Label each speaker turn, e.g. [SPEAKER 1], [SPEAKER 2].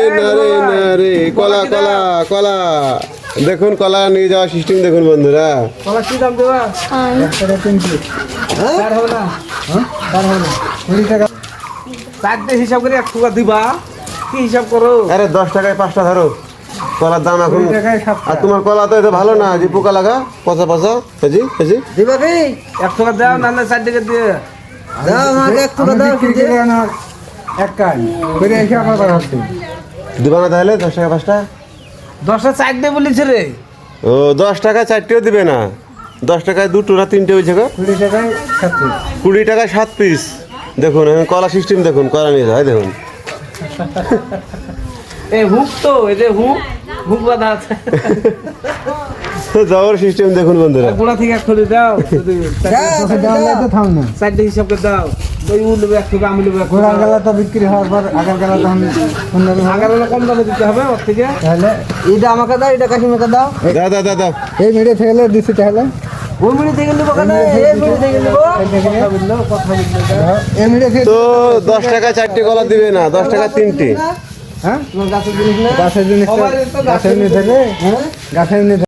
[SPEAKER 1] না কলা কলা কলা। দেখুন কলা নিয়ে যাওয়ার সিস্টেম দেখুন বন্ধুরা।
[SPEAKER 2] কলা কি দাম দেবা?
[SPEAKER 3] একটা তিনটে
[SPEAKER 2] হবে না।
[SPEAKER 3] হ্যাঁ? তার কুড়ি টাকা।
[SPEAKER 2] চারটে হিসাব করে এক টাকা দিবা। কি হিসাব করো?
[SPEAKER 1] আরে দশ টাকায় পাঁচটা ধরো। কলার দাম এখন আর তোমার কলা তো এটা ভালো না যে পোকা লাগা পচা পচা।
[SPEAKER 3] দিবা কি?
[SPEAKER 2] এক টাকা দাও চার টাকা দিয়ে।
[SPEAKER 3] দাও আমাকে এক টাকা দাও এক কাজ করে এসে আমার
[SPEAKER 1] দিবা না তাহলে দশ টাকা পাঁচটা?
[SPEAKER 2] দশটা চারটে বলেছে রে।
[SPEAKER 1] ও দশ টাকা চারটেও দিবে না। দশ টাকায় দুটো না তিনটে হয়েছে গো?
[SPEAKER 3] কুড়ি টাকায়
[SPEAKER 1] কুড়ি টাকায় সাত পিস। দেখুন কলা সিস্টেম দেখুন কলা নিয়ে যায় দেখুন।
[SPEAKER 2] এই হুক তো এই যে হুক হুক বাঁধা আছে।
[SPEAKER 1] যাওয়ার সিস্টেম দেখুন বন্ধুরা।
[SPEAKER 2] গোড়া থেকে খুলে দাও
[SPEAKER 3] না।
[SPEAKER 2] চারটে হিসাব করে দাও। ওই উ নেবে এক টাকা আমি নেব এক
[SPEAKER 3] গেলা তো বিক্রি হওয়ার পর আগের গেলা।
[SPEAKER 2] কম দামে দিতে হবে ওর থেকে।
[SPEAKER 3] তাহলে এটা আমাকে দাও এটা দাও।
[SPEAKER 1] দাও দাও দাও দাও।
[SPEAKER 3] এই মেরে থেকে দিছি তাহলে।
[SPEAKER 1] তো দশ টাকা চারটে কলা দিবে না দশ টাকা তিনটে।
[SPEAKER 3] হ্যাঁ?
[SPEAKER 2] গাছের জিনিস
[SPEAKER 3] গাছের জিনিস গাছের জিনিস হ্যাঁ? গাছের জিনিস